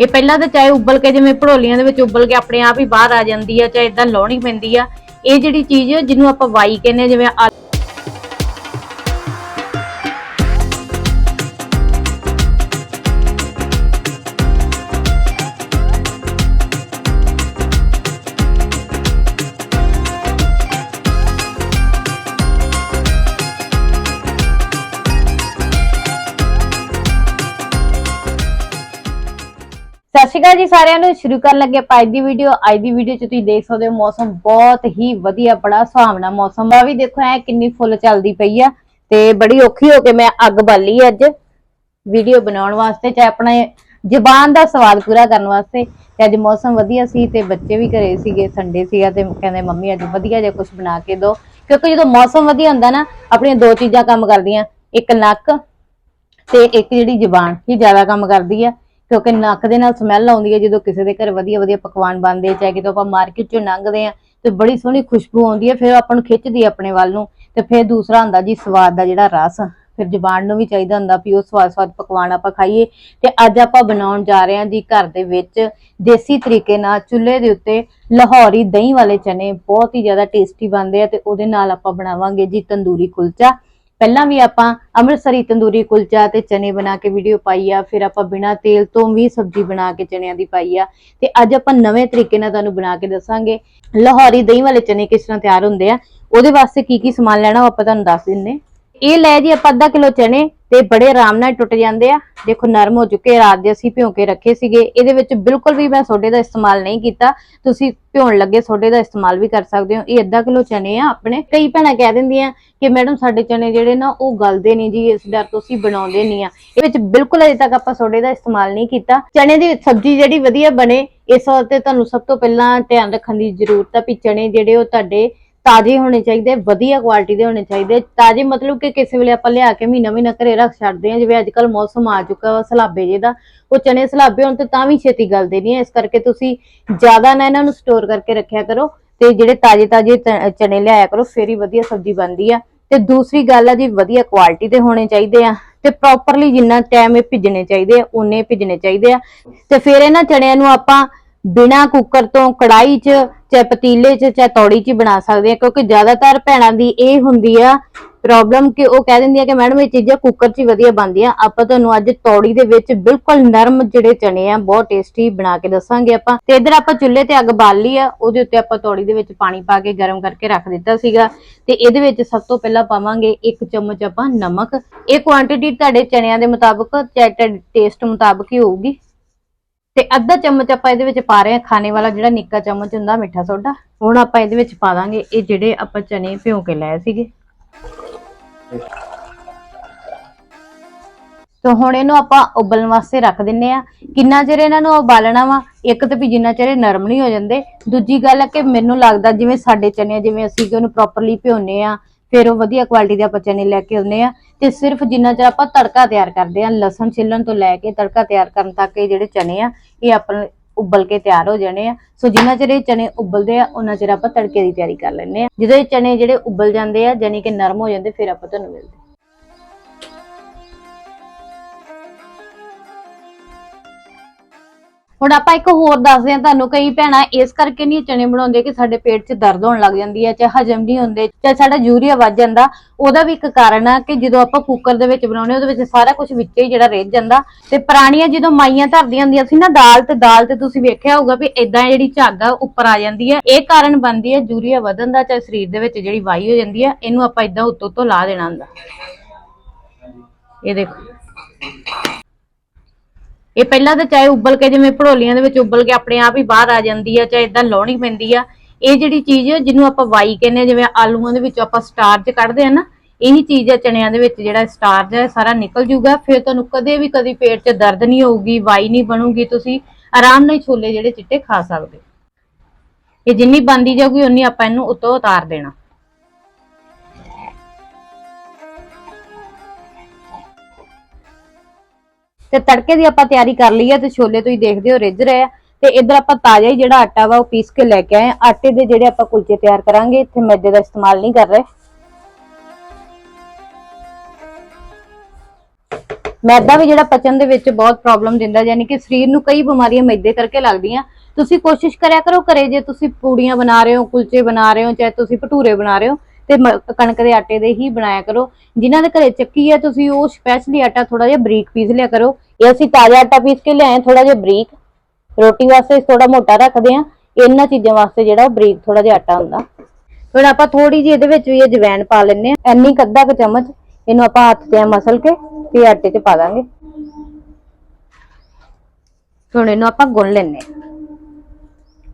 ਇਹ ਪਹਿਲਾਂ ਤਾਂ ਚਾਹੇ ਉਬਲ ਕੇ ਜਿਵੇਂ ਭੜੋਲੀਆਂ ਦੇ ਵਿੱਚ ਉਬਲ ਕੇ ਆਪਣੇ ਆਪ ਹੀ ਬਾਹਰ ਆ ਜਾਂਦੀ ਆ ਚਾਹੇ ਇਦਾਂ ਲਾਉਣੀ ਪੈਂਦੀ ਆ। ਇਹ ਜਿਹੜੀ ਚੀਜ਼ ਜਿਹਨੂੰ ਆਪਾਂ ਵਾਈ ਕਹਿੰਦੇ ਆ, ਜਿਵੇਂ ਸਤਿ ਸ਼੍ਰੀ ਅਕਾਲ ਜੀ ਸਾਰਿਆਂ ਨੂੰ। ਸ਼ੁਰੂ ਕਰਨ ਲੱਗੇ ਆਪਾਂ ਅੱਜ ਦੀ ਵੀਡੀਓ ਅੱਜ ਦੀ ਵੀਡੀਓ 'ਚ ਤੁਸੀਂ ਦੇਖ ਸਕਦੇ ਹੋ ਮੌਸਮ ਬਹੁਤ ਹੀ ਵਧੀਆ ਬੜਾ ਸੁਹਾਵਣਾ ਮੌਸਮ ਆ। ਵੀ ਦੇਖੋ ਐ ਕਿੰਨੀ ਫੁੱਲ ਚੱਲਦੀ ਪਈ ਆ ਤੇ ਬੜੀ ਔਖੀ ਹੋ ਕੇ ਮੈਂ ਅੱਗ ਬਾਲੀ ਅੱਜ ਵੀਡੀਓ ਬਣਾਉਣ ਵਾਸਤੇ, ਚਾਹੇ ਆਪਣੇ ਜ਼ਬਾਨ ਦਾ ਸਵਾਦ ਪੂਰਾ ਕਰਨ ਵਾਸਤੇ। ਤੇ ਅੱਜ ਮੌਸਮ ਵਧੀਆ ਸੀ ਤੇ ਬੱਚੇ ਵੀ ਘਰੇ ਸੀਗੇ ਸੰਡੇ ਸੀਗਾ ਤੇ ਕਹਿੰਦੇ, ਮੰਮੀ, ਅੱਜ ਵਧੀਆ ਜਿਹਾ ਕੁਝ ਬਣਾ ਕੇ ਦਿਓ। ਕਿਉਂਕਿ ਜਦੋਂ ਮੌਸਮ ਵਧੀਆ ਹੁੰਦਾ ਨਾ, ਆਪਣੀਆਂ ਦੋ ਚੀਜ਼ਾਂ ਕੰਮ ਕਰਦੀਆਂ, ਇੱਕ ਨੱਕ ਤੇ ਇੱਕ ਜਿਹੜੀ ਜਬਾਨ ਹੀ ਜ਼ਿਆਦਾ ਕੰਮ ਕਰਦੀ ਆ। ਕਿਉਂਕਿ ਨੱਕ ਦੇ ਨਾਲ ਸਮੈਲ ਆਉਂਦੀ ਹੈ, ਜਦੋਂ ਕਿਸੇ ਦੇ ਘਰ ਵਧੀਆ ਵਧੀਆ ਪਕਵਾਨ ਬਣਦੇ ਚਾਹੇ ਕਿਤੋਂ ਆਪਾਂ ਮਾਰਕੀਟ ਚੋਂ ਲੰਘਦੇ ਆ, ਤੇ ਬੜੀ ਸੋਹਣੀ ਖੁਸ਼ਬੂ ਆਉਂਦੀ ਹੈ, ਫਿਰ ਆਪਾਂ ਨੂੰ ਖਿੱਚਦੀ ਆਪਣੇ ਵੱਲ ਨੂੰ, ਤੇ ਫਿਰ ਦੂਸਰਾ ਹੁੰਦਾ ਜੀ ਸਵਾਦ ਦਾ ਜਿਹੜਾ ਰਸ, ਫਿਰ ਜਬਾਨ ਨੂੰ ਵੀ ਚਾਹੀਦਾ ਹੁੰਦਾ ਵੀ ਉਹ ਸਵਾਦ ਸਵਾਦ ਪਕਵਾਨ ਆਪਾਂ ਖਾਈਏ, ਤੇ ਅੱਜ ਆਪਾਂ ਬਣਾਉਣ ਜਾ ਰਹੇ ਹਾਂ ਜੀ ਘਰ ਦੇ ਵਿੱਚ ਦੇਸੀ ਤਰੀਕੇ ਨਾਲ ਚੁੱਲ੍ਹੇ ਦੇ ਉੱਤੇ ਲਾਹੌਰੀ ਦਹੀਂ ਵਾਲੇ ਚਨੇ, ਬਹੁਤ ਹੀ ਜ਼ਿਆਦਾ ਟੇਸਟੀ ਬਣਦੇ ਆ, ਤੇ ਉਹਦੇ ਨਾਲ ਆਪਾਂ ਬਣਾਵਾਂਗੇ ਜੀ ਤੰਦੂਰੀ ਕੁਲਚਾ ਪਹਿਲਾਂ ਵੀ ਆਪਾਂ ਅੰਮ੍ਰਿਤਸਰੀ ਤੰਦੂਰੀ ਕੁਲਚਾ ਤੇ ਚਨੇ ਬਣਾ ਕੇ ਵੀਡੀਓ ਪਾਈ ਆ, ਫਿਰ ਆਪਾਂ ਬਿਨਾ ਤੇਲ ਤੋਂ ਵੀ ਸਬਜ਼ੀ ਬਣਾ ਕੇ ਚਨਿਆਂ ਦੀ ਪਾਈ ਆ। ਤੇ ਅੱਜ ਆਪਾਂ ਨਵੇਂ ਤਰੀਕੇ ਨਾਲ ਤੁਹਾਨੂੰ ਬਣਾ ਕੇ ਦੱਸਾਂਗੇ। ਲਾਹੌਰੀ ਦਹੀਂ ਵਾਲੇ ਚਨੇ ਕਿਸ ਤਰ੍ਹਾਂ ਤਿਆਰ ਹੁੰਦੇ ਆ, ਉਹਦੇ ਵਾਸਤੇ ਕੀ ਕੀ ਸਮਾਨ ਲੈਣਾ ਉਹ ਆਪਾਂ ਤੁਹਾਨੂੰ ਦੱਸ ਦਿੰਨੇ। ਇਹ ਲੈ ਜੀ ਆਪਾਂ ਅੱਧਾ ਕਿਲੋ ਚਨੇ ਤੇ ਬੜੇ ਆਰਾਮ ਨਾਲ ਟੁੱਟ ਜਾਂਦੇ ਆ। ਦੇਖੋ ਨਰਮ ਹੋ ਚੁੱਕੇ ਰਾਤ ਦੇ ਅਸੀਂ ਭਿਉਂ ਕੇ ਰੱਖੇ ਸੀਗੇ। ਇਹਦੇ ਵਿੱਚ ਬਿਲਕੁਲ ਵੀ ਮੈਂ ਸੋਡੇ ਦਾ ਇਸਤੇਮਾਲ ਨਹੀਂ ਕੀਤਾ। ਤੁਸੀਂ ਭਿਉਣ ਲੱਗੇ ਸੋਡੇ ਦਾ ਇਸਤੇਮਾਲ ਵੀ ਕਰ ਸਕਦੇ ਹੋ। ਇਹ ਅੱਧਾ ਕਿਲੋ ਚਨੇ ਆ ਆਪਣੇ। ਕਈ ਭੈਣਾਂ ਕਹਿ ਦਿੰਦੀਆਂ ਕਿ ਮੈਡਮ ਸਾਡੇ ਚਨੇ ਜਿਹੜੇ ਨਾ ਉਹ ਗਲਦੇ ਨਹੀਂ ਜੀ, ਇਸ ਡਰ ਤੋਂ ਅਸੀਂ ਬਣਾਉਂਦੇ ਨਹੀਂ ਆ। ਇਹ ਵਿੱਚ ਬਿਲਕੁਲ ਅਜੇ ਤੱਕ ਆਪਾਂ ਸੋਡੇ ਦਾ ਇਸਤੇਮਾਲ ਨਹੀਂ ਕੀਤਾ। ਚਨੇ ਦੀ ਸਬਜ਼ੀ ਜਿਹੜੀ ਵਧੀਆ ਬਣੇ, ਇਸ ਵਾਸਤੇ ਤੁਹਾਨੂੰ ਸਭ ਤੋਂ ਪਹਿਲਾਂ ਧਿਆਨ ਰੱਖਣ ਦੀ ਜ਼ਰੂਰਤ ਆ ਵੀ ਚਨੇ ਜਿਹੜੇ ਉਹ ਤੁਹਾਡੇ ਤਾਜ਼ੇ ਹੋਣੇ ਚਾਹੀਦੇ, ਵਧੀਆ ਕੁਆਲਿਟੀ ਦੇ ਹੋਣੇ ਚਾਹੀਦੇ। ਤਾਜ਼ੇ ਮਤਲਬ ਕਿ ਕਿਸੇ ਵੇਲੇ ਆਪਾਂ ਲਿਆ ਕੇ ਮਹੀਨਾ ਮਹੀਨਾ ਘਰੇ ਰੱਖ ਛੱਡਦੇ ਆ ਜਿਵੇਂ ਅੱਜ ਕੱਲ ਮੌਸਮ ਆ ਚੁੱਕਾ ਵਾ ਸਲਾਬੇ ਜੇ ਦਾ। ਉਹ ਚਨੇ ਸਲਾਬੇ ਹੋਣ ਤੇ ਤਾਂ ਵੀ ਛੇਤੀ ਗਲਦੇ ਨਹੀਂ ਆ। ਇਸ ਕਰਕੇ ਤੁਸੀਂ ਜ਼ਿਆਦਾ ਨਾ ਇਹਨਾਂ ਨੂੰ ਸਟੋਰ ਕਰਕੇ ਰੱਖਿਆ ਕਰੋ ਤੇ ਜਿਹੜੇ ਤਾਜ਼ੇ ਤਾਜ਼ੇ ਚ- ਚਨੇ ਲਿਆਇਆ ਕਰੋ, ਫੇਰ ਹੀ ਵਧੀਆ ਸਬਜ਼ੀ ਬਣਦੀ ਆ। ਤੇ ਦੂਸਰੀ ਗੱਲ ਆ ਜੀ, ਵਧੀਆ ਕੁਆਲਿਟੀ ਦੇ ਹੋਣੇ ਚਾਹੀਦੇ ਆ। ਤੇ ਪ੍ਰੋਪਰਲੀ ਜਿੰਨਾ ਟਾਈਮ ਇਹ ਭਿੱਜਣੇ ਚਾਹੀਦੇ ਆ ਉਨੇ ਭਿੱਜਣੇ ਚਾਹੀਦੇ ਆ। ਤੇ ਫਿਰ ਇਹਨਾਂ ਚਣਿਆਂ ਨੂੰ ਆਪਾਂ ਬਿਨਾ ਕੁੱਕਰ ਤੋਂ ਕੜਾਈ 'ਚ, ਚਾਹੇ ਪਤੀਲੇ 'ਚ, ਚਾਹੇ ਤੌੜੀ 'ਚ ਹੀ ਬਣਾ ਸਕਦੇ ਆ, ਕਿਉਂਕਿ ਜ਼ਿਆਦਾਤਰ ਭੈਣਾਂ ਦੀ ਇਹ ਹੁੰਦੀ ਆ ਪ੍ਰੋਬਲਮ ਕਿ ਉਹ ਕਹਿ ਦਿੰਦੀਆਂ ਕਿ ਮੈਡਮ, ਇਹ ਚੀਜ਼ਾਂ ਕੁੱਕਰ 'ਚ ਹੀ ਵਧੀਆ ਬਣਦੀਆਂ, ਆਪਾਂ ਤੁਹਾਨੂੰ ਅੱਜ ਤੌੜੀ ਦੇ ਵਿੱਚ ਬਿਲਕੁਲ ਨਰਮ ਜਿਹੜੇ ਚਣੇ ਆ, ਬਹੁਤ ਟੇਸਟੀ ਬਣਾ ਕੇ ਦੱਸਾਂਗੇ ਆਪਾਂ। ਤੇ ਇਧਰ ਆਪਾਂ ਚੁੱਲ੍ਹੇ ਤੇ ਅੱਗ ਬਾਲ ਲਈ ਆ, ਉਹਦੇ ਉੱਤੇ ਆਪਾਂ ਤੌੜੀ ਦੇ ਵਿੱਚ ਪਾਣੀ ਪਾ ਕੇ ਗਰਮ ਕਰਕੇ ਰੱਖ ਦਿੱਤਾ ਸੀਗਾ। ਤੇ ਇਹਦੇ ਵਿੱਚ ਸਭ ਤੋਂ ਪਹਿਲਾਂ ਪਾਵਾਂਗੇ ਇੱਕ ਚਮਚ ਆਪਾਂ ਨਮਕ। ਇਹ ਕੁਆਂਟੀਟੀ ਤੁਹਾਡੇ ਚਣਿਆਂ ਦੇ ਮੁਤਾਬਕ, ਚਾਹੇ ਤੁਹਾਡੇ ਟੇਸਟ ਮੁਤਾਬਕ ਹੀ ਹੋਊਗੀ। ਤੇ ਅੱਧਾ ਚਮਚ ਆਪਾਂ ਇਹਦੇ ਵਿੱਚ ਪਾ ਰਹੇ ਹਾਂ ਖਾਣੇ ਵਾਲਾ ਜਿਹੜਾ ਨਿੱਕਾ ਚਮਚ ਹੁੰਦਾ ਮਿੱਠਾ ਸੋਡਾ। ਹੁਣ ਆਪਾਂ ਇਹਦੇ ਵਿੱਚ ਪਾ ਦਾਂਗੇ ਇਹ ਜਿਹੜੇ ਆਪਾਂ ਚਨੇ ਭਿਉਂ ਕੇ ਲਏ ਸੀਗੇ। ਤਾਂ ਹੁਣ ਇਹਨੂੰ ਆਪਾਂ ਉਬਲਣ ਵਾਸਤੇ ਰੱਖ ਦਿੰਨੇ ਆ। ਕਿੰਨਾ ਚਿਰ ਇਹਨਾਂ ਨੂੰ ਉਬਾਲਣਾ ਵਾ? ਇੱਕ ਤਾਂ ਵੀ ਜਿੰਨਾ ਚਿਰ ਨਰਮ ਨਹੀਂ ਹੋ ਜਾਂਦੇ। ਦੂਜੀ ਗੱਲ ਹੈ ਕਿ ਮੈਨੂੰ ਲੱਗਦਾ ਜਿਵੇਂ ਸਾਡੇ ਚਨੇ ਜਿਵੇਂ ਅਸੀਂ ਕਿ ਉਹਨੂੰ ਪ੍ਰੋਪਰਲੀ ਭਿਉਨੇ ਆ, ਫਿਰ ਉਹ ਵਧੀਆ ਕੁਆਲਿਟੀ ਦੇ ਆਪਾਂ ਚਨੇ ਲੈ ਕੇ ਆਉਂਦੇ ਆ। ਤੇ ਸਿਰਫ ਜਿੰਨਾ ਚਿਰ ਆਪਾਂ ਤੜਕਾ ਤਿਆਰ ਕਰਦੇ ਆ ਲਸਣ ਛਿੱਲਣ ਤੋਂ ਲੈ ਕੇ ਤੜਕਾ ਤਿਆਰ ਕਰਨ ਤੱਕ ਇਹ ਜਿਹੜੇ ਚਨੇ ਆ, ਇਹ ਆਪਾਂ ਉਬਲ ਕੇ ਤਿਆਰ ਹੋ ਜਾਣੇ ਆ। ਸੋ ਜਿੰਨਾ ਚਿਰ ਇਹ ਚਨੇ ਉਬਲਦੇ ਆ ਉਹਨਾਂ ਚਿਰ ਆਪਾਂ ਤੜਕੇ ਦੀ ਤਿਆਰੀ ਕਰ ਲੈਂਦੇ ਆ। ਜਦੋਂ ਇਹ ਚਨੇ ਜਿਹੜੇ ਉਬਲ ਜਾਂਦੇ ਆ ਯਾਨੀ ਕਿ ਨਰਮ ਹੋ ਜਾਂਦੇ, ਫਿਰ ਆਪਾਂ ਤੁਹਾਨੂੰ ਮਿਲਦੇ ਹੁਣ ਆਪਾਂ ਇੱਕ ਹੋਰ ਦੱਸਦੇ ਹਾਂ ਤੁਹਾਨੂੰ, ਕਈ ਭੈਣਾਂ ਇਸ ਕਰਕੇ ਨਹੀਂ ਚਣੇ ਬਣਾਉਂਦੇ ਕਿ ਸਾਡੇ ਪੇਟ 'ਚ ਦਰਦ ਹੋਣ ਲੱਗ ਜਾਂਦੀ ਹੈ, ਚਾਹੇ ਹਜਮ ਨਹੀਂ ਹੁੰਦੇ, ਚਾਹੇ ਸਾਡਾ ਯੂਰੀਆ ਵੱਧ ਜਾਂਦਾ। ਉਹਦਾ ਵੀ ਇੱਕ ਕਾਰਨ ਆ ਕਿ ਜਦੋਂ ਆਪਾਂ ਕੁੱਕਰ ਦੇ ਵਿੱਚ ਬਣਾਉਂਦੇ ਉਹਦੇ ਵਿੱਚ ਸਾਰਾ ਕੁਝ ਵਿੱਚ ਹੀ ਜਿਹੜਾ ਰਹਿ ਜਾਂਦਾ। ਤੇ ਪੁਰਾਣੀਆਂ ਜਦੋਂ ਮਾਈਆਂ ਧਰਦੀਆਂ ਹੁੰਦੀਆਂ ਸੀ ਨਾ, ਦਾਲ ਤੇ ਦਾਲ ਤੇ ਤੁਸੀਂ ਵੇਖਿਆ ਹੋਊਗਾ ਵੀ ਇਦਾਂ ਜਿਹੜੀ ਝੱਗ ਆ, ਉੱਪਰ ਆ ਜਾਂਦੀ ਹੈ। ਇਹ ਕਾਰਨ ਬਣਦੀ ਹੈ ਯੂਰੀਆ ਵਧਣ ਦਾ, ਚਾਹੇ ਸਰੀਰ ਦੇ ਵਿੱਚ ਜਿਹੜੀ ਵਾਈ ਹੋ ਜਾਂਦੀ ਹੈ, ਇਹਨੂੰ ਆਪਾਂ ਇਦਾਂ ਉੱਤੋਂ ਉੱਤੋਂ ਲਾ ਦੇਣਾ ਹੁੰਦਾ। ਇਹ ਦੇਖੋ। ਇਹ ਪਹਿਲਾਂ ਤਾਂ ਚਾਹੇ ਉਬਲ ਕੇ ਜਿਵੇਂ ਭੜੋਲੀਆਂ ਦੇ ਵਿੱਚ ਉਬਲ ਕੇ ਆਪਣੇ ਆਪ ਹੀ ਬਾਹਰ ਆ ਜਾਂਦੀ ਆ, ਚਾਹੇ ਇਦਾਂ ਲਾਉਣੀ ਪੈਂਦੀ ਆ, ਇਹ ਜਿਹੜੀ ਚੀਜ਼ ਜਿਹਨੂੰ ਆਪਾਂ ਵਾਈ ਕਹਿੰਦੇ ਆ, ਜਿਵੇਂ ਆਲੂਆਂ ਦੇ ਵਿੱਚੋਂ ਆਪਾਂ ਸਟਾਰਚ ਕੱਢਦੇ ਆ ਨਾ, ਇਹੀ ਚੀਜ਼ ਆ ਚਣਿਆਂ ਦੇ ਵਿੱਚ ਜਿਹੜਾ ਸਟਾਰਚ ਹੈ ਸਾਰਾ ਨਿਕਲ ਜੂਗਾ, ਫਿਰ ਤੁਹਾਨੂੰ ਕਦੇ ਵੀ ਕਦੀ ਪੇਟ 'ਚ ਦਰਦ ਨਹੀਂ ਹੋਊਗੀ, ਵਾਈ ਨਹੀਂ ਬਣੂਗੀ, ਤੁਸੀਂ ਆਰਾਮ ਨਾਲ ਛੋਲੇ ਜਿਹੜੇ ਚਿੱਟੇ ਖਾ ਸਕਦੇ ਇਹ ਜਿੰਨੀ ਬੰਦੀ ਜਾਊਗੀ ਉਨੀ ਆਪਾਂ ਇਹਨੂੰ ਉੱਤੋਂ ਉਤਾਰ ਦੇਣਾ। ਤੇ ਤੜਕੇ ਦੀ ਆਪਾਂ ਤਿਆਰੀ ਕਰ ਲਈ ਆ ਤੇ ਛੋਲੇ ਤੁਸੀਂ ਦੇਖਦੇ ਹੋ ਰਿੱਝ ਰਹੇ ਆ। ਤੇ ਇਧਰ ਆਪਾਂ ਤਾਜ਼ਾ ਹੀ ਜਿਹੜਾ ਆਟਾ ਵਾ ਉਹ ਪੀਸ ਕੇ ਲੈ ਕੇ ਆਏ ਆ। ਆਟੇ ਦੇ ਜਿਹੜੇ ਆਪਾਂ ਕੁਲਚੇ ਤਿਆਰ ਕਰਾਂਗੇ, ਇੱਥੇ ਮੈਦੇ ਦਾ ਇਸਤੇਮਾਲ ਨਹੀਂ ਕਰ ਰਹੇ। ਮੈਦਾ ਵੀ ਜਿਹੜਾ ਪਚਣ ਦੇ ਵਿੱਚ ਬਹੁਤ ਪ੍ਰੋਬਲਮ ਦਿੰਦਾ, ਯਾਨੀ ਕਿ ਸਰੀਰ ਨੂੰ ਕਈ ਬਿਮਾਰੀਆਂ ਮੈਦੇ ਕਰਕੇ ਲੱਗਦੀਆਂ। ਤੁਸੀਂ ਕੋਸ਼ਿਸ਼ ਕਰਿਆ ਕਰੋ ਘਰੇ, ਜੇ ਤੁਸੀਂ ਪੂੜੀਆਂ ਬਣਾ ਰਹੇ ਹੋ, ਕੁਲਚੇ ਬਣਾ ਰਹੇ ਹੋ, ਚਾਹੇ ਤੁਸੀਂ ਭਟੂਰੇ ਬਣਾ ਰਹੇ ਹੋ ਤੇ ਕਣਕ ਦੇ ਆਟੇ ਦੇ ਹੀ ਬਣਾਇਆ ਕਰੋ। ਜਿਨ੍ਹਾਂ ਦੇ ਘਰੇ ਚੱਕੀ ਹੈ ਤੁਸੀਂ ਉਹ ਸਪੈਸ਼ਲੀ ਆਟਾ ਥੋੜਾ ਜਿਹਾ ਬਰੀਕ ਪੀਸ ਲਿਆ ਕਰੋ। ਇਹ ਅਸੀਂ ਤਾਜ਼ਾ ਆਟਾ ਪੀਸ ਕੇ ਲਿਆਏ ਥੋੜਾ ਜਿਹਾ ਬਰੀਕ। ਰੋਟੀ ਵਾਸਤੇ ਥੋੜਾ ਮੋਟਾ ਰੱਖਦੇ ਆ ਇਹਨਾਂ ਚੀਜ਼ਾਂ ਵਾਸਤੇ ਜਿਹੜਾ ਉਹ ਬਰੀਕ ਥੋੜਾ ਜਿਹਾ ਆਟਾ ਹੁੰਦਾ। ਹੁਣ ਆਪਾਂ ਥੋੜੀ ਜਿਹੀ ਇਹਦੇ ਵਿੱਚ ਵੀ ਅਜਵੈਣ ਪਾ ਲੈਣੇ ਆ ਇੰਨੀ ਕੁ ਅੱਧਾ ਕੁ ਚਮਚ ਇਹਨੂੰ ਆਪਾਂ ਹੱਥ ਤੇ ਮਸਲ ਕੇ ਤੇ ਆਟੇ 'ਚ ਪਾ ਦਾਂਗੇ। ਹੁਣ ਇਹਨੂੰ ਆਪਾਂ ਗੁੰਨ ਲੈਣੇ ਆ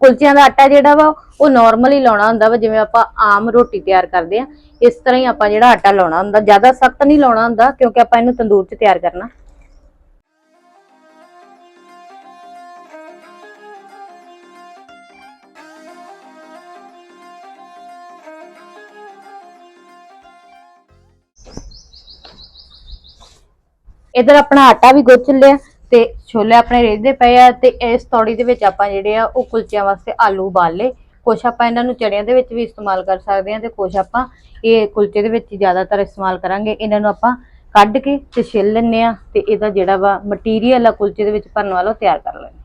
ਕੁਲਚਿਆਂ ਦਾ ਆਟਾ ਜਿਹੜਾ ਵਾ, ਉਹ ਨਾਰਮਲੀ ਲਾਉਣਾ ਹੁੰਦਾ ਵਾ, ਜਿਵੇਂ ਆਪਾਂ ਆਮ ਰੋਟੀ ਤਿਆਰ ਕਰਦੇ ਆ ਇਸ ਤਰ੍ਹਾਂ ਹੀ ਆਪਾਂ ਜਿਹੜਾ ਆਟਾ ਲਾਉਣਾ ਹੁੰਦਾ। ਜ਼ਿਆਦਾ ਸਖਤ ਨਹੀਂ ਲਾਉਣਾ ਹੁੰਦਾ, ਕਿਉਂਕਿ ਆਪਾਂ ਇਹਨੂੰ ਤੰਦੂਰ 'ਚ ਤਿਆਰ ਕਰਨਾ। ਇਧਰ ਆਪਣਾ ਆਟਾ ਵੀ ਗੁੱਝ ਲਿਆ। ਤੇ ਛੋਲੇ ਆਪਣੇ ਰਿੱਝਦੇ ਪਏ ਆ ਤੇ ਇਸ ਤੌੜੀ ਦੇ ਵਿੱਚ ਆਪਾਂ ਜਿਹੜੇ ਆ ਉਹ ਕੁਲਚਿਆਂ ਵਾਸਤੇ ਆਲੂ ਉਬਾਲ। ਲਏ ਕੁਛ ਆਪਾਂ ਇਹਨਾਂ ਨੂੰ ਚੜਿਆਂ ਦੇ ਵਿੱਚ ਵੀ ਇਸਤੇਮਾਲ ਕਰ ਸਕਦੇ ਹਾਂ ਤੇ ਕੁਛ ਆਪਾਂ ਇਹ ਕੁਲਚੇ ਦੇ ਵਿੱਚ ਜ਼ਿਆਦਾਤਰ ਇਸਤੇਮਾਲ ਕਰਾਂਗੇ। ਇਹਨਾਂ ਨੂੰ ਆਪਾਂ ਕੱਢ ਕੇ ਤੇ ਛਿੱਲ ਲੈਂਦੇ ਆ ਤੇ ਇਹਦਾ ਜਿਹੜਾ ਵਾ ਮਟੀਰੀਅਲ ਆ ਕੁਲਚੇ ਦੇ ਵਿੱਚ ਭਰਨ ਵਾਲਾ ਉਹ ਤਿਆਰ ਕਰ ਲੈਣੇ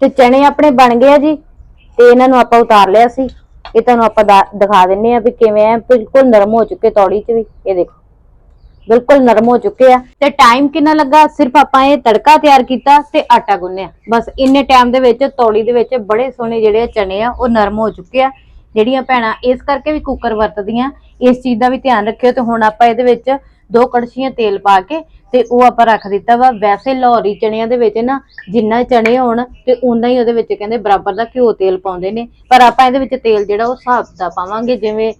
ਤੇ ਚਣੇ ਆਪਣੇ ਬਣ ਗਏ ਆ ਜੀ, ਤੇ ਇਹਨਾਂ ਨੂੰ ਆਪਾਂ ਉਤਾਰ ਲਿਆ ਸੀ। ਇਹ ਤੁਹਾਨੂੰ ਆਪਾਂ ਦਾ- ਦਿਖਾ ਦਿੰਨੇ ਆ ਵੀ ਕਿਵੇਂ ਆ। ਬਿਲਕੁਲ ਨਰਮ ਹੋ ਚੁੱਕੇ ਤੌੜੀ 'ਚ ਵੀ, ਇਹ ਦੇਖੋ। ਬਿਲਕੁਲ ਨਰਮ ਹੋ ਚੁੱਕੇ ਆ। ਤੇ ਟਾਈਮ ਕਿੰਨਾ ਲੱਗਾ? ਸਿਰਫ ਆਪਾਂ ਇਹ ਤੜਕਾ ਤਿਆਰ ਕੀਤਾ ਤੇ ਆਟਾ ਗੁੰਨਿਆ। ਬਸ ਇੰਨੇ ਟਾਈਮ ਦੇ ਵਿੱਚ, ਤੌੜੀ ਦੇ ਵਿੱਚ ਬੜੇ ਸੋਹਣੇ ਜਿਹੜੇ ਆ ਚਣੇ ਆ, ਉਹ ਨਰਮ ਹੋ ਚੁੱਕੇ ਆ। ਜਿਹੜੀਆਂ ਭੈਣਾਂ ਇਸ ਕਰਕੇ ਵੀ ਕੁੱਕਰ ਵਰਤਦੀਆਂ, ਇਸ ਚੀਜ਼ ਦਾ ਵੀ ਧਿਆਨ ਰੱਖਿਓ ਤੇ ਹੁਣ ਆਪਾਂ ਇਹਦੇ ਵਿੱਚ ਦੋ ਕੜਛੀਆਂ ਤੇਲ ਪਾ ਕੇ ਤੇ ਉਹ ਆਪਾਂ ਰੱਖ ਦਿੱਤਾ ਵਾ। ਵੈਸੇ ਲਾਹੌਰੀ ਚਣਿਆਂ ਦੇ ਵਿੱਚ ਨਾ ਜਿੰਨਾ ਚਣੇ ਹੋਣ ਤੇ ਉਨਾ ਹੀ ਉਹਦੇ ਵਿੱਚ ਕਹਿੰਦੇ ਬਰਾਬਰ ਦਾ ਘਿਓ ਤੇਲ ਪਾਉਂਦੇ ਨੇ। ਪਰ ਆਪਾਂ ਇਹਦੇ ਵਿੱਚ ਤੇਲ ਜਿਹੜਾ ਉਹ ਹਿਸਾਬ ਦਾ ਪਾਵਾਂਗੇ, ਜਿਵੇਂ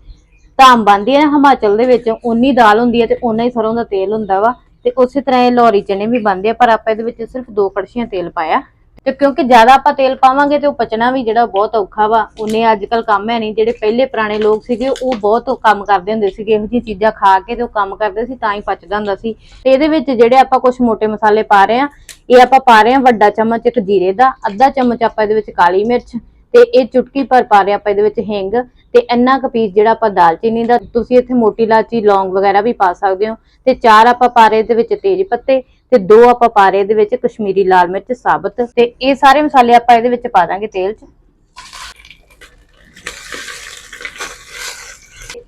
ਧਾਮ ਬਣਦੀ ਹੈ ਨਾ ਹਿਮਾਚਲ ਦੇ ਵਿੱਚ ਉਨੀ ਦਾਲ ਹੁੰਦੀ ਹੈ ਤੇ ਉਨਾ ਹੀ ਸਰੋਂ ਦਾ ਤੇਲ ਹੁੰਦਾ ਵਾ। ਤੇ ਉਸੇ ਤਰ੍ਹਾਂ ਇਹ ਲਾਹੌਰੀ ਚਣੇ ਵੀ ਬਣਦੇ ਆ, ਪਰ ਆਪਾਂ ਇਹਦੇ ਵਿੱਚ ਸਿਰਫ ਦੋ ਕੜਛੀਆਂ ਤੇਲ ਪਾਇਆ। ਤੇ ਕਿਉਂਕਿ ਜ਼ਿਆਦਾ ਆਪਾਂ ਤੇਲ ਪਾਵਾਂਗੇ ਤੇ ਉਹ ਪਚਣਾ ਵੀ ਜਿਹੜਾ ਬਹੁਤ ਔਖਾ ਵਾ। ਉਹਨੇ ਅੱਜ ਕੱਲ ਕੰਮ ਹੈ ਨਹੀਂ। ਜਿਹੜੇ ਪਹਿਲੇ ਪੁਰਾਣੇ ਲੋਕ ਸੀਗੇ, ਉਹ ਬਹੁਤ ਕੰਮ ਕਰਦੇ ਹੁੰਦੇ ਸੀਗੇ। ਇਹੋ ਜਿਹੀ ਚੀਜ਼ਾਂ ਖਾ ਕੇ ਤੇ ਉਹ ਕੰਮ ਕਰਦੇ ਸੀ, ਤਾਂ ਹੀ ਪਚਦਾ ਹੁੰਦਾ ਸੀ। ਤੇ ਇਹਦੇ ਵਿੱਚ ਜਿਹੜੇ ਆਪਾਂ ਕੁਝ ਮੋٹے ਮਸਾਲੇ ਪਾ ਰਹੇ ਆ ਇਹ ਆਪਾਂ ਪਾ ਰਹੇ ਆ ਵੱਡਾ ਚਮਚ ਇੱਕ ਜੀਰੇ ਦਾ, ਅੱਧਾ ਚਮਚ ਆਪਾਂ ਇਹਦੇ ਵਿੱਚ ਕਾਲੀ ਮਿਰਚ ਤੇ ਇਹ ਚੁਟਕੀ ਭਰ ਪਾ ਰਹੇ ਆਪਾਂ ਇਹਦੇ ਵਿੱਚ ਹਿੰਗ। ਤੇ ਇੰਨਾ ਕੁ ਪੀਸ ਜਿਹੜਾ ਆਪਾਂ ਦਾਲਚੀਨੀ ਦਾ, ਤੁਸੀਂ ਇੱਥੇ ਮੋਟੀ ਇਲਾਚੀ, ਲੌਂਗ ਵਗੈਰਾ ਵੀ ਪਾ ਸਕਦੇ ਹੋ। ਤੇ ਚਾਰ ਆਪਾਂ ਪਾ ਰਹੇ ਵਿੱਚ ਤੇਜ ਪੱਤੇ ਤੇ ਦੋ ਆਪਾਂ ਪਾ ਰਹੇ ਵਿੱਚ ਕਸ਼ਮੀਰੀ ਲਾਲ ਮਿਰਚ, ਸਾਬਤ। ਤੇ ਇਹ ਸਾਰੇ ਮਸਾਲੇ ਆਪਾਂ ਇਹਦੇ ਵਿੱਚ ਪਾ ਦਾਂਗੇ ਤੇਲ 'ਚ।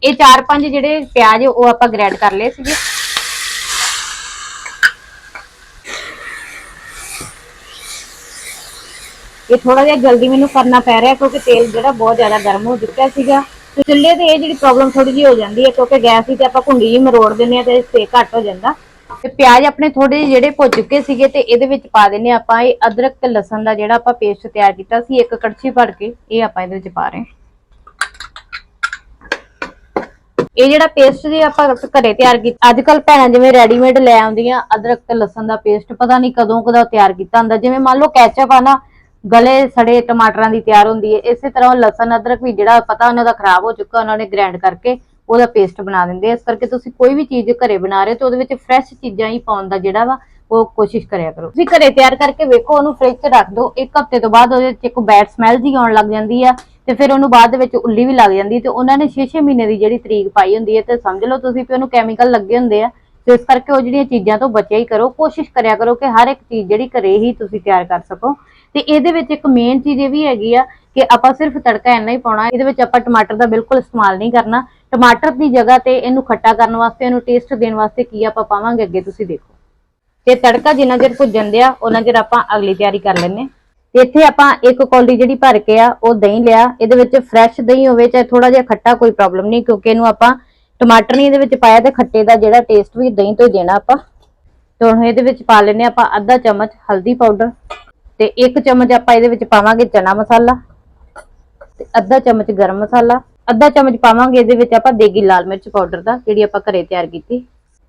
ਇਹ ਚਾਰ ਪੰਜ ਜਿਹੜੇ ਪਿਆਜ਼, ਉਹ ਆਪਾਂ ਗ੍ਰੈਂਡ ਕਰ ਲਏ ਸੀਗੇ। ਇਹ ਥੋੜਾ ਜਿਹਾ ਜਲਦੀ ਮੈਨੂੰ ਕਰਨਾ ਪੈ ਰਿਹਾ ਕਿਉਂਕਿ ਤੇਲ ਜਿਹੜਾ ਬਹੁਤ ਜ਼ਿਆਦਾ ਗਰਮ ਹੋ ਚੁੱਕਿਆ ਸੀਗਾ। ਤੇ ਚੁੱਲ੍ਹੇ ਤੇ ਇਹ ਜਿਹੜੀ ਪ੍ਰੋਬਲਮ ਥੋੜੀ ਜਿਹੀ ਹੋ ਜਾਂਦੀ ਹੈ ਕਿਉਂਕਿ ਗੈਸ ਦੀ ਤੇ ਆਪਾਂ ਘੁੰਡੀ ਜਿਹੀ ਮਰੋੜ ਦਿੰਨੇ ਆ ਤੇ ਸੇਕ ਘੱਟ ਹੋ ਜਾਂਦਾ। ਤੇ ਪਿਆਜ਼ ਆਪਣੇ ਥੋੜੇ ਜਿਹੇ ਜਿਹੜੇ ਭੁੱਜ ਚੁੱਕੇ ਸੀਗੇ ਤੇ ਇਹਦੇ ਵਿੱਚ ਪਾ ਦਿੰਨੇ ਆਪਾਂ ਇਹ ਅਦਰਕ ਤੇ ਲਸਣ ਦਾ ਜਿਹੜਾ ਆਪਾਂ ਪੇਸਟ ਤਿਆਰ ਕੀਤਾ ਸੀ, ਇੱਕ ਕੜਛੀ ਭਰ ਕੇ ਇਹ ਆਪਾਂ ਇਹਦੇ ਵਿੱਚ ਪਾ ਰਹੇ ਹਾਂ। ਇਹ ਜਿਹੜਾ ਪੇਸਟ ਜੀ ਆਪਾਂ ਘਰੇ ਤਿਆਰ ਕੀਤਾ ਅੱਜ ਕੱਲ ਭੈਣਾਂ ਜਿਵੇਂ ਰੈਡੀਮੇਡ ਲੈ ਆਉਂਦੀਆਂ, ਅਦਰਕ ਤੇ ਲਸਣ ਦਾ ਪੇਸਟ ਪਤਾ ਨਹੀਂ ਕਦੋਂ ਕਦੋਂ ਤਿਆਰ ਕੀਤਾ ਹੁੰਦਾ, ਜਿਵੇਂ ਮੰਨ ਲਓ ਕੈਚਅਪ ਆ ਨਾ ਗਲੇ ਸੜੇ ਟਮਾਟਰਾਂ ਦੀ ਤਿਆਰ ਹੁੰਦੀ ਹੈ ਇਸੇ ਤਰ੍ਹਾਂ ਉਹ ਲਸਣ, ਅਦਰਕ ਵੀ ਜਿਹੜਾ ਪਤਾ ਉਹਨਾਂ ਦਾ ਖਰਾਬ ਹੋ ਚੁੱਕਾ, ਉਹਨਾਂ ਨੇ ਗ੍ਰਾਈਂਡ ਕਰਕੇ ਉਹਦਾ ਪੇਸਟ ਬਣਾ ਦਿੰਦੇ ਆ। ਇਸ ਕਰਕੇ ਤੁਸੀਂ ਕੋਈ ਵੀ ਚੀਜ਼ ਘਰੇ ਬਣਾ ਰਹੇ ਹੋ ਤੇ ਉਹਦੇ ਵਿੱਚ ਫਰੈਸ਼ ਚੀਜ਼ਾਂ ਹੀ ਪਾਉਣ ਦਾ ਜਿਹੜਾ ਵਾ, ਉਹ ਕੋਸ਼ਿਸ਼ ਕਰਿਆ ਕਰੋ। ਤੁਸੀਂ ਘਰੇ ਤਿਆਰ ਕਰਕੇ ਵੇਖੋ, ਉਹਨੂੰ ਫ੍ਰਿਜ 'ਚ ਰੱਖ ਦਿਓ ਇੱਕ ਹਫ਼ਤੇ ਤੋਂ ਬਾਅਦ ਉਹਦੇ 'ਚ ਇੱਕ ਬੈਡ ਸਮੈਲ ਜੀ ਆਉਣ ਲੱਗ ਜਾਂਦੀ ਆ ਤੇ ਫਿਰ ਉਹਨੂੰ ਬਾਅਦ ਵਿੱਚ ਉੱਲੀ ਵੀ ਲੱਗ ਜਾਂਦੀ ਤੇ ਉਹਨਾਂ ਨੇ 6-6 ਮਹੀਨੇ ਦੀ ਜਿਹੜੀ ਤਰੀਕ ਪਾਈ ਹੁੰਦੀ ਹੈ ਤੇ ਸਮਝ ਲਓ ਤੁਸੀਂ ਵੀ ਉਹਨੂੰ ਕੈਮੀਕਲ ਲੱਗੇ ਹੁੰਦੇ ਆ। ਤੇ ਇਸ ਕਰਕੇ ਉਹ ਜਿਹੜੀਆਂ ਚੀਜ਼ਾਂ ਤੋਂ ਬਚਿਆ ਹੀ ਕਰੋ, ਕੋਸ਼ਿਸ਼ ਕਰਿਆ ਕਰੋ ਕਿ ਹਰ ਇੱਕ ਚੀਜ਼ ਜਿਹੜੀ ਘਰੇ ਹੀ ਤੁਸੀਂ ਤਿਆਰ ਕਰ ਸਕੋ। ਤੇ ਇਹਦੇ ਵਿੱਚ ਇੱਕ ਮੇਨ ਚੀਜ਼ ਇਹ ਵੀ ਹੈਗੀ ਆ ਕਿ ਆਪਾਂ ਸਿਰਫ ਤੜਕਾ ਇੰਨਾ ਹੀ ਪਾਉਣਾ, ਇਹਦੇ ਵਿੱਚ ਆਪਾਂ ਟਮਾਟਰ ਦਾ ਬਿਲਕੁਲ ਇਸਤੇਮਾਲ ਨਹੀਂ ਕਰਨਾ। ਟਮਾਟਰ ਦੀ ਜਗ੍ਹਾ ਤੇ ਇਹਨੂੰ ਖੱਟਾ ਕਰਨ ਵਾਸਤੇ, ਇਹਨੂੰ ਟੇਸਟ ਦੇਣ ਵਾਸਤੇ ਕੀ ਆਪਾਂ ਪਾਵਾਂਗੇ ਅੱਗੇ ਤੁਸੀਂ ਦੇਖੋ। ਤੇ ਤੜਕਾ ਜਿੰਨਾ ਚਿਰ ਭੁੱਜਣ ਦਿਆ ਉਹਨਾਂ ਚਿਰ ਆਪਾਂ ਅਗਲੀ ਤਿਆਰੀ ਕਰ ਲੈਨੇ ਤੇ ਇੱਥੇ ਆਪਾਂ ਇੱਕ ਕੌਲੀ ਜਿਹੜੀ ਭਰ ਕੇ ਆ, ਉਹ ਦਹੀਂ ਲਿਆ, ਇਹਦੇ ਵਿੱਚ ਫਰੈਸ਼ ਦਹੀਂ ਹੋਵੇ, ਚਾਹੇ ਥੋੜਾ ਜਿਹਾ ਖੱਟਾ ਕੋਈ ਪ੍ਰੋਬਲਮ ਨਹੀਂ, ਕਿਉਂਕਿ ਇਹਨੂੰ ਆਪਾਂ ਟਮਾਟਰ ਨਹੀਂ ਇਹਦੇ ਵਿੱਚ ਪਾਇਆ ਤੇ ਖੱਟੇ ਦਾ ਜਿਹੜਾ ਟੇਸਟ ਵੀ ਦਹੀਂ ਤੋਂ ਹੀ ਦੇਣਾ ਆਪਾਂ। ਤੇ ਹੁਣ ਇਹਦੇ ਵਿੱਚ ਪਾ ਲੈਨੇ ਆਪਾਂ ਅੱਧਾ ਚਮਚ ਹਲਦੀ ਪਾਊਡਰ ਤੇ ਇੱਕ ਚਮਚ ਆਪਾਂ ਇਹਦੇ ਵਿੱਚ ਪਾਵਾਂਗੇ ਚਨਾ ਮਸਾਲਾ ਤੇ ਅੱਧਾ ਚਮਚ ਗਰਮ ਮਸਾਲਾ। ਅੱਧਾ ਚਮਚ ਪਾਵਾਂਗੇ ਇਹਦੇ ਵਿੱਚ ਆਪਾਂ ਦੇਗੀ ਲਾਲ ਮਿਰਚ ਪਾਊਡਰ ਦਾ, ਜਿਹੜੀ ਆਪਾਂ ਘਰੇ ਤਿਆਰ ਕੀਤੀ।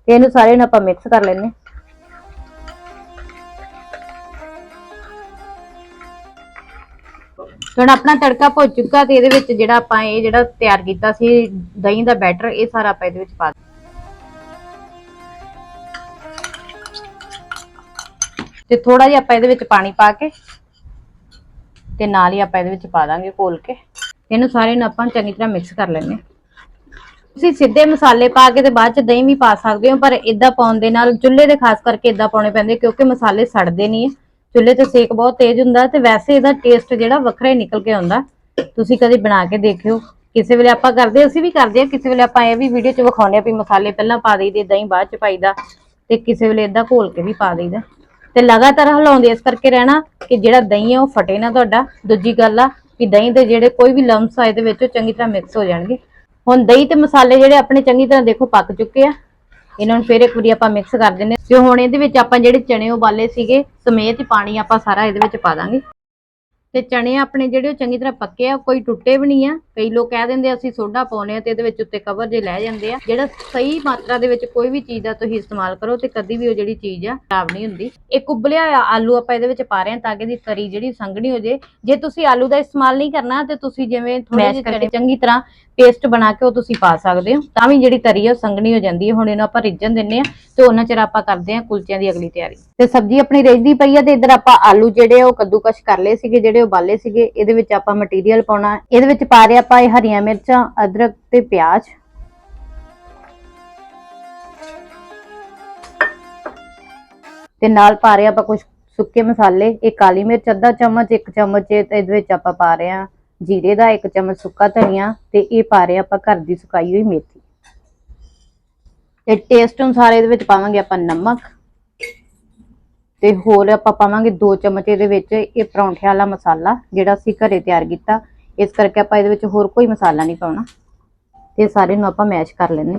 ਤੇ ਇਹਨੂੰ ਸਾਰੇ ਨੂੰ ਆਪਾਂ ਮਿਕਸ ਕਰ ਲੈਨੇ ਹੁਣ ਆਪਣਾ ਤੜਕਾ ਭੁੱਜ ਚੁੱਕਾ ਤੇ ਇਹਦੇ ਵਿੱਚ ਜਿਹੜਾ ਆਪਾਂ ਇਹ ਜਿਹੜਾ ਤਿਆਰ ਕੀਤਾ ਸੀ, ਦਹੀਂ ਦਾ ਬੈਟਰ, ਇਹ ਸਾਰਾ ਆਪਾਂ ਇਹਦੇ ਵਿੱਚ ਪਾ ਤੇ ਥੋੜਾ ਜਿਹਾ ਆਪਾਂ ਇਹਦੇ ਵਿੱਚ ਪਾਣੀ ਪਾ ਕੇ ਤੇ ਨਾਲ ਹੀ ਆਪਾਂ ਇਹਦੇ ਵਿੱਚ ਪਾ ਦਾਂਗੇ ਘੋਲ ਕੇ। ਇਹਨੂੰ ਸਾਰੇ ਨੂੰ ਆਪਾਂ ਚੰਗੀ ਤਰ੍ਹਾਂ ਮਿਕਸ ਕਰ ਲੈਣੇ ਤੁਸੀਂ ਸਿੱਧੇ ਮਸਾਲੇ ਪਾ ਕੇ ਤੇ ਬਾਅਦ ਚ ਦਹੀਂ ਵੀ ਪਾ ਸਕਦੇ ਹੋ, ਪਰ ਇਦਾਂ ਪਾਉਣ ਦੇ ਨਾਲ ਚੁੱਲ੍ਹੇ ਦੇ ਖਾਸ ਕਰਕੇ ਇਦਾਂ ਪਾਉਣੇ ਪੈਂਦੇ ਕਿਉਂਕਿ ਮਸਾਲੇ ਸੜਦੇ ਨਹੀਂ ਹੈ ਚੁੱਲ੍ਹੇ ਤੇ ਸੇਕ ਬਹੁਤ ਤੇਜ਼ ਹੁੰਦਾ ਤੇ ਵੈਸੇ ਇਹਦਾ ਟੇਸਟ ਜਿਹੜਾ ਵੱਖਰਾ ਹੀ ਨਿਕਲ ਕੇ ਆਉਂਦਾ। ਤੁਸੀਂ ਕਦੇ ਬਣਾ ਕੇ ਦੇਖਿਓ। ਕਿਸੇ ਵੇਲੇ ਆਪਾਂ ਕਰਦੇ, ਅਸੀਂ ਵੀ ਕਰਦੇ ਆ ਕਿਸੇ ਵੇਲੇ ਆਪਾਂ ਇਹ ਵੀ ਵੀਡੀਓ 'ਚ ਵਿਖਾਉਂਦੇ ਆ ਵੀ ਮਸਾਲੇ ਪਹਿਲਾਂ ਪਾ ਦੇਈਦੇ, ਦਹੀਂ ਬਾਅਦ 'ਚ ਪਾਈਦਾ ਤੇ ਕਿਸੇ ਵੇਲੇ ਇਦਾਂ ਘੋਲ ਕੇ ਵੀ ਪਾ ਦੇਈਦਾ। ਤੇ ਲਗਾਤਾਰ ਹਿਲਾਉਂਦੇ ਇਸ ਕਰਕੇ ਰਹਿਣਾ ਕਿ ਜਿਹੜਾ ਦਹੀਂ ਆ ਉਹ ਫਟੇ ਨਾ ਤੁਹਾਡਾ। ਦੂਜੀ ਗੱਲ ਆ ਕਿ ਦਹੀਂ ਦੇ ਜਿਹੜੇ ਕੋਈ ਵੀ ਲੰਮਸ ਆ, ਇਹਦੇ ਵਿੱਚ ਉਹ ਚੰਗੀ ਤਰ੍ਹਾਂ ਮਿਕਸ ਹੋ ਜਾਣਗੇ। ਹੁਣ ਦਹੀਂ ਤੇ ਮਸਾਲੇ ਜਿਹੜੇ ਆਪਣੇ ਚੰਗੀ ਤਰ੍ਹਾਂ ਦੇਖੋ ਪੱਕ ਚੁੱਕੇ ਆ। ਇਹਨਾਂ ਨੂੰ ਫੇਰ ਇੱਕ ਵਾਰੀ ਆਪਾਂ ਮਿਕਸ ਕਰ ਦਿੰਦੇ ਹਾਂ। ਤੇ ਹੁਣ ਇਹਦੇ ਵਿੱਚ ਆਪਾਂ ਜਿਹੜੇ ਚਣੇ ਉਬਾਲੇ ਸੀਗੇ, ਸਮੇਤ ਹੀ ਪਾਣੀ ਆਪਾਂ ਸਾਰਾ ਇਹਦੇ ਵਿੱਚ ਪਾ ਦਾਂਗੇ ਤੇ ਚਣੇ ਆਪਣੇ ਜਿਹੜੇ ਉਹ ਚੰਗੀ ਤਰ੍ਹਾਂ ਪੱਕੇ ਆ ਕੋਈ ਟੁੱਟੇ ਵੀ ਨਹੀਂ ਆ। ਕਈ ਲੋਕ ਕਹਿ ਦਿੰਦੇ ਆ ਅਸੀਂ ਸੋਡਾ ਪਾਉਨੇ ਆ ਤੇ ਇਹਦੇ ਵਿੱਚ ਉੱਤੇ ਕਵਰ ਜੇ ਲੈ ਜਾਂਦੇ ਆ। ਜਿਹੜਾ ਸਹੀ ਮਾਤਰਾ ਦੇ ਵਿੱਚ ਕੋਈ ਵੀ ਚੀਜ਼ ਦਾ ਤੁਸੀਂ ਇਸਤੇਮਾਲ ਕਰੋ ਤੇ ਕਦੀ ਵੀ ਉਹ ਜਿਹੜੀ ਚੀਜ਼ ਆ ਖਰਾਬ ਨਹੀਂ ਹੁੰਦੀ। ਇੱਕ ਉਬਲਿਆ ਹੋਇਆ ਆਲੂ ਆਪਾਂ ਇਹਦੇ ਵਿੱਚ ਪਾ ਰਹੇ ਹਾਂ ਤਾਂ ਕਿ ਇਹਦੀ ਤਰੀ ਜਿਹੜੀ ਸੰਘਣੀ ਹੋ ਜੇ। ਜੇ ਤੁਸੀਂ ਆਲੂ ਦਾ ਇਸਤੇਮਾਲ ਨਹੀਂ ਕਰਨਾ ਤੇ ਤੁਸੀਂ ਜਿਵੇਂ ਥੋੜੇ ਜਿਹੇ ਚਣੇ ਚੰਗੀ ਤਰ੍ਹਾਂ ਪੇਸਟ ਬਣਾ ਕੇ ਉਹ ਤੁਸੀਂ ਪਾ ਸਕਦੇ ਹੋ। ਤਾਂ ਵੀ ਜਿਹੜੀ ਤਰੀ ਹੈ ਉਹ ਸੰਘਣੀ ਹੋ ਜਾਂਦੀ ਹੈ। ਹੁਣ ਇਹਨੂੰ ਆਪਾਂ ਰਿੱਝਣ ਦਿੰਨੇ ਆ ਤੇ ਉਹਨਾਂ ਚਿਰ ਆਪਾਂ ਕਰਦੇ ਆ ਕੁਲਚਿਆਂ ਦੀ ਅਗਲੀ ਤਿਆਰੀ। ਤੇ ਸਬਜ਼ੀ ਆਪਣੀ ਰਿੱਝਦੀ ਪਈ ਆ ਤੇ ਇੱਧਰ ਆਪਾਂ ਆਲੂ ਜਿਹੜੇ ਆ ਉਹ ਕੱਦੂਕਸ਼ ਕਰ ਲਏ ਸੀਗੇ ਜਿਹੜੇ ਉਬਾਲੇ ਸੀਗੇ, ਇਹਦੇ ਵਿੱਚ ਆਪਾਂ ਮਟੀਰੀਅਲ ਪਾਉਣਾ ਇਹਦੇ ਵਿੱਚ ਪਾ ਰਹੇ ਆਪਾਂ ਇਹ ਹਰੀਆਂ ਮਿਰਚਾਂ, ਅਦਰਕ ਤੇ ਪਿਆਜ਼। ਤੇ ਨਾਲ ਪਾ ਰਹੇ ਆਪਾਂ ਕੁਝ ਸੁੱਕੇ ਮਸਾਲੇ, ਇਹ ਕਾਲੀ ਮਿਰਚ, ਅੱਧਾ ਚਮਚ, ਇੱਕ ਚਮਚ ਇਹਦੇ ਵਿੱਚ ਆਪਾਂ ਪਾ ਰਹੇ ਆ ਜੀਰੇ ਦਾ, ਇੱਕ ਚਮਚ ਸੁੱਕਾ ਧਨੀਆ ਤੇ ਇਹ ਪਾ ਰਹੇ ਆਪਾਂ ਘਰ ਦੀ ਸੁਕਾਈ ਹੋਈ ਮੇਥੀ। ਤੇ ਟੇਸਟ ਅਨੁਸਾਰ ਇਹਦੇ ਵਿੱਚ ਪਾਵਾਂਗੇ ਆਪਾਂ ਨਮਕ। ਤੇ ਹੋਰ ਆਪਾਂ ਪਾਵਾਂਗੇ 2 ਚਮਚ ਇਹਦੇ ਵਿੱਚ ਇਹ ਪਰੌਂਠੇ ਵਾਲਾ ਮਸਾਲਾ, ਜਿਹੜਾ ਅਸੀਂ ਘਰੇ ਤਿਆਰ ਕੀਤਾ। ਇਸ ਕਰਕੇ ਆਪਾਂ ਇਹਦੇ ਵਿੱਚ ਹੋਰ ਕੋਈ ਮਸਾਲਾ ਨਹੀਂ ਪਾਉਣਾ। ਤੇ ਸਾਰੇ ਨੂੰ ਆਪਾਂ ਮੈਸ਼ ਕਰ ਲੈਣੇ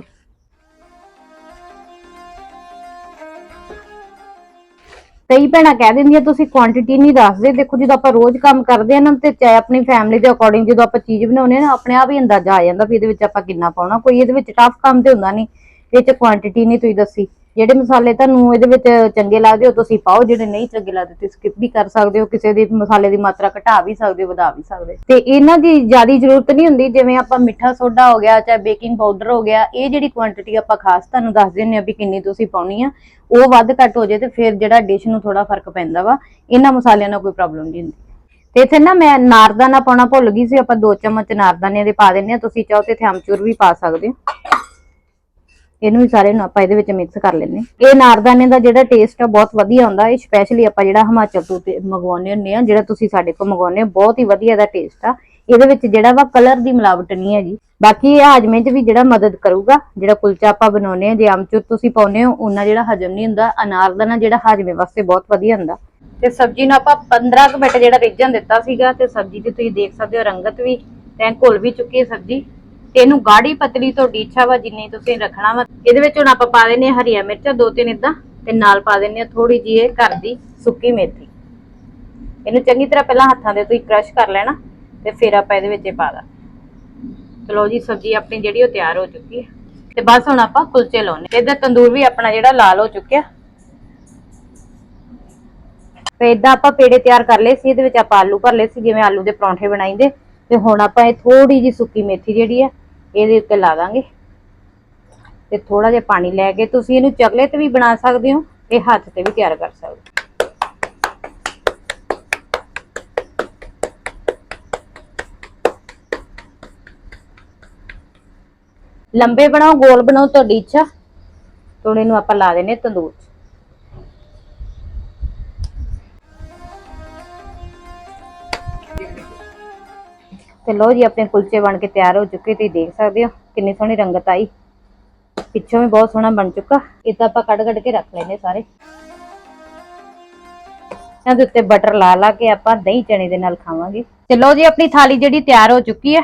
ਕਈ ਭੈਣਾਂ ਕਹਿ ਦਿੰਦੀਆਂ, ਤੁਸੀਂ ਕੁਆਂਟੀਟੀ ਨਹੀਂ ਦੱਸਦੇ। ਦੇਖੋ, ਜਦੋਂ ਆਪਾਂ ਰੋਜ਼ ਕੰਮ ਕਰਦੇ ਆ ਨਾ, ਤੇ ਚਾਹੇ ਆਪਣੀ ਫੈਮਿਲੀ ਦੇ ਅਕੋਰਡਿੰਗ ਜਦੋਂ ਆਪਾਂ ਚੀਜ਼ ਬਣਾਉਂਦੇ ਆ ਨਾ, ਆਪਣੇ ਆਪ ਹੀ ਅੰਦਾਜ਼ਾ ਆ ਜਾਂਦਾ ਵੀ ਇਹਦੇ ਵਿੱਚ ਆਪਾਂ ਕਿੰਨਾ ਪਾਉਣਾ। ਕੋਈ ਇਹਦੇ ਵਿੱਚ ਟਫ ਕੰਮ ਤੇ ਹੁੰਦਾ ਨਹੀਂ। ਇਹ ਚ ਕੁਆਂਟੀਟੀ ਨਹੀਂ ਤੁਸੀਂ ਦੱਸੀ। ਜਿਹੜੇ ਮਸਾਲੇ ਤੁਹਾਨੂੰ ਇਹਦੇ ਵਿੱਚ ਚੰਗੇ ਲੱਗਦੇ ਹੋ, ਤੁਸੀਂ ਪਾਓ, ਜਿਹੜੇ ਨਹੀਂ ਚੰਗੇ ਲੱਗਦੇ, ਤੁਸੀਂ ਸਕਿਪ ਵੀ ਕਰ ਸਕਦੇ ਹੋ, ਕਿਸੇ ਦੀ ਮਸਾਲੇ ਦੀ ਮਾਤਰਾ ਘਟਾ ਵੀ ਸਕਦੇ ਹੋ, ਵਧਾ ਵੀ ਸਕਦੇ ਤੇ ਇਹਨਾਂ ਦੀ ਜ਼ਿਆਦਾ ਜ਼ਰੂਰਤ ਨਹੀਂ ਹੁੰਦੀ, ਜਿਵੇਂ ਆਪਾਂ ਮਿੱਠਾ ਸੋਡਾ ਹੋ ਗਿਆ, ਚਾਹੇ ਬੇਕਿੰਗ ਪਾਊਡਰ ਹੋ ਗਿਆ, ਇਹ ਜਿਹੜੀ ਕੁਆਂਟੀਟੀ ਆਪਾਂ ਖਾਸ ਤੁਹਾਨੂੰ ਦੱਸ ਦਿੰਨੇ ਆ ਵੀ ਕਿੰਨੀ ਤੁਸੀਂ ਪਾਉਣੀ ਆ, ਉਹ ਵੱਧ ਘੱਟ ਹੋ ਜੇ ਤੇ ਫਿਰ ਜਿਹੜਾ ਡਿਸ਼ ਨੂੰ ਥੋੜਾ ਫ਼ਰਕ ਪੈਂਦਾ ਵਾ, ਇਹਨਾਂ ਮਸਾਲਿਆਂ ਨਾਲ ਕੋਈ ਪ੍ਰੋਬਲਮ ਨਹੀਂ ਹੁੰਦੀ। ਤੇ ਇੱਥੇ ਨਾ ਮੈਂ ਨਾਰਦਾਨਾ ਪਾਉਣਾ ਭੁੱਲ ਗਈ ਸੀ, ਆਪਾਂ ਦੋ ਚਮਚ ਨਾਰਦਾਨੇ ਦੇ ਪਾ ਦਿੰਨੇ ਆ ਤੁਸੀਂ ਚਾਹੋ ਤੇ ਇੱਥੇ ਅਮਚੂਰ ਵੀ ਪਾ ਸਕਦੇ ਹੋ। ਇਹਨੂੰ ਵੀ ਸਾਰੇ ਨੂੰ ਆਪਾਂ ਇਹਦੇ ਵਿੱਚ ਮਿਕਸ ਕਰ ਲੈਣੇ ਇਹ ਨਾਰਦਾਨੇ ਦਾ ਜਿਹੜਾ ਟੇਸਟ ਆ, ਬਹੁਤ ਵਧੀਆ ਹੁੰਦਾ। ਇਹ ਸਪੈਸ਼ਲੀ ਆਪਾਂ ਜਿਹੜਾ ਹਿਮਾਚਲ ਤੋਂ ਮੰਗਵਾਉਂਦੇ ਹੁੰਦੇ ਆ, ਜਿਹੜਾ ਤੁਸੀਂ ਸਾਡੇ ਕੋਲ ਮੰਗਵਾਉਂਦੇ ਹੋ, ਬਹੁਤ ਹੀ ਵਧੀਆ ਦਾ ਟੇਸਟ ਆ। ਇਹਦੇ ਵਿੱਚ ਜਿਹੜਾ ਵਾ ਕਲਰ ਦੀ ਮਿਲਾਵਟ ਨਹੀਂ ਹੈ ਜੀ ਬਾਕੀ ਇਹ ਹਾਜਮੇ 'ਚ ਵੀ ਜਿਹੜਾ ਮਦਦ ਕਰੂਗਾ, ਜਿਹੜਾ ਕੁਲਚਾ ਆਪਾਂ ਬਣਾਉਂਦੇ ਆ ਜੇ ਆਮਚੂਰ ਤੁਸੀਂ ਪਾਉਂਦੇ ਹੋ, ਉਹਨਾਂ ਜਿਹੜਾ ਹਜਮ ਨਹੀਂ ਹੁੰਦਾ। ਅਨਾਰਦਾਨਾ ਜਿਹੜਾ ਹਾਜਮੇ ਵਾਸਤੇ ਬਹੁਤ ਵਧੀਆ ਹੁੰਦਾ। ਤੇ ਸਬਜ਼ੀ ਨੂੰ ਆਪਾਂ 15 ਕੁ ਮਿੰਟ ਜਿਹੜਾ ਰਿੱਝਣ ਦਿੱਤਾ ਸੀਗਾ, ਤੇ ਸਬਜ਼ੀ ਦੀ ਤੁਸੀਂ ਦੇਖ ਸਕਦੇ ਹੋ ਰੰਗਤ ਵੀ, ਤੇ ਘੁਲ ਵੀ ਚੁੱਕੀ ਹੈ ਸਬਜ਼ੀ। ਇਹਨੂੰ ਗਾੜੀ ਪਤਲੀ ਤੁਹਾਡੀ ਇੱਛਾ ਵਾ ਜਿੰਨੀ ਤੁਸੀਂ ਰੱਖਣਾ ਵਾ। ਇਹਦੇ ਵਿੱਚ ਹੁਣ ਆਪਾਂ ਪਾ ਦਿੰਨੇ ਆ ਮਿਰਚਾਂ, ਦੋ ਤਿੰਨ ਇਦਾਂ ਤੇ ਨਾਲ ਪਾ ਦਿੰਨੇ ਆ ਥੋੜੀ ਜਿਹੀ ਇਹ ਘਰ ਦੀ ਸੁੱਕੀ ਮੇਥੀ। ਇਹਨੂੰ ਚੰਗੀ ਤਰ੍ਹਾਂ ਪਹਿਲਾਂ ਹੱਥਾਂ ਦੇ ਤੁਸੀਂ ਕ੍ਰਸ਼ ਕਰ ਲੈਣਾ, ਤੇ ਫਿਰ ਆਪਾਂ ਇਹਦੇ ਵਿੱਚ ਪਾ ਦਾਂ ਚਲੋ ਜੀ, ਸਬਜ਼ੀ ਆਪਣੀ ਜਿਹੜੀ ਉਹ ਤਿਆਰ ਹੋ ਚੁੱਕੀ ਹੈ। ਤੇ ਬਸ ਹੁਣ ਆਪਾਂ ਕੁਲਚੇ ਲਾਉਣੇ ਇਹਦਾ ਤੰਦੂਰ ਵੀ ਆਪਣਾ ਜਿਹੜਾ ਲਾਲ ਹੋ ਚੁੱਕਿਆ। ਤੇ ਇਦਾਂ ਆਪਾਂ ਪੇੜੇ ਤਿਆਰ ਕਰ ਲਏ ਸੀ, ਇਹਦੇ ਵਿੱਚ ਆਪਾਂ ਆਲੂ ਭਰ ਲਏ ਸੀ, ਜਿਵੇਂ ਆਲੂ ਦੇ ਪਰੌਂਠੇ ਬਣਾਈਂਦੇ। ਤੇ ਹੁਣ ਆਪਾਂ ਇਹ ਥੋੜੀ ਜੀ ਸੁੱਕੀ ਮੇਥੀ ਜਿਹੜੀ ਆ ਇਹਦੇ ਉੱਤੇ ਲਾ ਦਾਂਗੇ। ਤੇ ਥੋੜਾ ਜਿਹਾ ਪਾਣੀ ਲੈ ਕੇ ਤੁਸੀਂ ਇਹਨੂੰ ਚਕਲੇ ਤੇ ਵੀ ਬਣਾ ਸਕਦੇ ਹੋ ਤੇ ਹੱਥ ਤੇ ਵੀ ਤਿਆਰ ਕਰ ਸਕਦੇ ਹੋ। ਲੰਬੇ ਬਣਾਓ, ਗੋਲ ਬਣਾਓ ਤੁਹਾਡੀ ਇੱਛਾ। ਹੁਣ ਇਹਨੂੰ ਆਪਾਂ ਲਾ ਦੇਨੇ ਤੰਦੂਰ। ਤੇ ਲੋ ਜੀ, ਆਪਣੇ ਕੁਲਚੇ ਬਣ ਕੇ ਤਿਆਰ ਹੋ ਚੁੱਕੇ, ਤੁਸੀਂ ਦੇਖ ਸਕਦੇ ਹੋ ਕਿੰਨੀ ਸੋਹਣੀ ਰੰਗਤ ਆਈ। ਪਿੱਛੋਂ ਵੀ ਬਹੁਤ ਸੋਹਣਾ ਬਣ ਚੁੱਕਾ। ਇਹ ਆਪਾਂ ਕੱਢ ਕੱਢ ਕੇ ਰੱਖ ਲੈਨੇ ਸਾਰੇ। ਇਹਨਾਂ ਦੇ ਉੱਤੇ ਬਟਰ ਲਾ ਲਾ ਕੇ ਆਪਾਂ ਦਹੀਂ ਚਣੇ ਦੇ ਨਾਲ ਖਾਵਾਂਗੇ। ਤੇ ਲੋ ਜੀ, ਆਪਣੀ ਥਾਲੀ ਜਿਹੜੀ ਤਿਆਰ ਹੋ ਚੁੱਕੀ ਹੈ,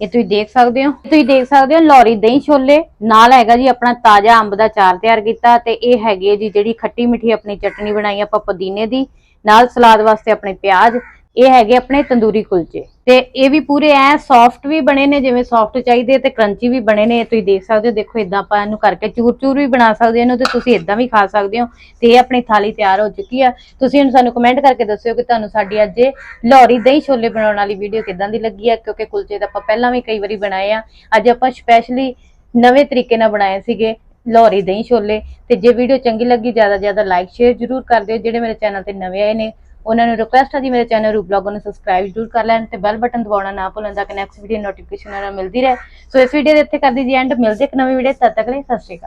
ਇਹ ਤੁਸੀਂ ਦੇਖ ਸਕਦੇ ਹੋ। ਤੁਸੀਂ ਦੇਖ ਸਕਦੇ ਹੋ ਲੌਰੀ ਦਹੀਂ ਛੋਲੇ। ਨਾਲ ਹੈਗਾ ਜੀ ਆਪਣਾ ਤਾਜ਼ਾ ਅੰਬ ਦਾ ਚਾਰ ਤਿਆਰ ਕੀਤਾ ਤੇ ਇਹ ਹੈਗੀ ਹੈ ਜੀ ਜਿਹੜੀ ਖੱਟੀ ਮਿੱਠੀ ਆਪਣੀ ਚਟਨੀ ਬਣਾਈ ਆਪਾਂ ਪੁਦੀਨੇ ਦੀ। ਨਾਲ ਸਲਾਦ ਵਾਸਤੇ ਆਪਣੇ ਪਿਆਜ਼। ਇਹ ਹੈਗੇ ਆਪਣੇ ਤੰਦੂਰੀ ਕੁਲਚੇ। ਤੇ ਇਹ ਵੀ ਪੂਰੇ ਐ ਸੌਫਟ ਵੀ ਬਣੇ ਨੇ, ਜਿਵੇਂ ਸੌਫਟ ਚਾਹੀਦੇ ਤੇ ਕਰੰਚੀ ਵੀ ਬਣੇ ਨੇ ਤੁਸੀਂ ਦੇਖ ਸਕਦੇ ਹੋ। ਦੇਖੋ ਇਦਾਂ ਆਪਾਂ ਇਹਨੂੰ ਕਰਕੇ ਚੂਰ ਚੂਰ ਵੀ ਬਣਾ ਸਕਦੇ ਹੋ ਇਹਨੂੰ ਤੇ ਤੁਸੀਂ ਇਦਾਂ ਵੀ ਖਾ ਸਕਦੇ ਹੋ। ਤੇ ਇਹ ਆਪਣੀ ਥਾਲੀ ਤਿਆਰ ਹੋ ਚੁੱਕੀ ਆ। ਤੁਸੀਂ ਹੁਣ ਸਾਨੂੰ ਕਮੈਂਟ ਕਰਕੇ ਦੱਸਿਓ ਕਿ ਤੁਹਾਨੂੰ ਸਾਡੀ ਅੱਜ ਇਹ ਲਾਹੌਰੀ ਦਹੀਂ ਛੋਲੇ ਬਣਾਉਣ ਵਾਲੀ ਵੀਡੀਓ ਕਿਦਾਂ ਦੀ ਲੱਗੀ ਆ, ਕਿਉਂਕਿ ਕੁਲਚੇ ਤਾਂ ਆਪਾਂ ਪਹਿਲਾਂ ਵੀ ਕਈ ਵਾਰੀ ਬਣਾਏ ਆ। ਅੱਜ ਆਪਾਂ ਸਪੈਸ਼ਲੀ ਨਵੇਂ ਤਰੀਕੇ ਨਾਲ ਬਣਾਏ ਸੀਗੇ ਲਾਹੌਰੀ ਦਹੀਂ ਛੋਲੇ। ਤੇ ਜੇ ਵੀਡੀਓ ਚੰਗੀ ਲੱਗੀ, ਜ਼ਿਆਦਾ ਜ਼ਿਆਦਾ ਲਾਈਕ ਸ਼ੇਅਰ ਜਰੂਰ ਕਰ ਦਿਓ, ਜਿਹੜੇ ਮੇਰੇ ਚੈਨਲ ਤੇ ਨਵੇਂ ਆਏ ਨੇ। ਉਹਨਾਂ ਨੂੰ ਰਿਕੁਐਸਟ ਹੈ ਜੀ, ਮੇਰੇ ਚੈਨਲ ਰੂ ਬਲੌਗ ਨੂੰ ਸਬਸਕ੍ਰਾਈਬ ਜ਼ਰੂਰ ਕਰ ਲੈਣ ਤੇ ਬੈਲ ਬਟਨ ਦਬਾਉਣਾ ਨਾ ਭੁੱਲਣ ਤਾਂ ਕਿ ਨੈਕਸਟ ਵੀਡੀਓ ਨੋਟੀਫਿਕੇਸ਼ਨ ਉਹਨਾਂ ਨੂੰ ਮਿਲਦੀ ਰਹੇ। ਸੋ ਇਸ ਵੀਡੀਓ ਦੇ ਇੱਥੇ ਕਰ ਜੀ ਐਂਡ ਮਿਲਦੇ ਇੱਕ ਨਵੀਂ ਵੀਡੀਓ ਤਦ ਤੱਕ ਲਈ ਸਤਿ ਸ਼੍ਰੀ ਅਕਾਲ।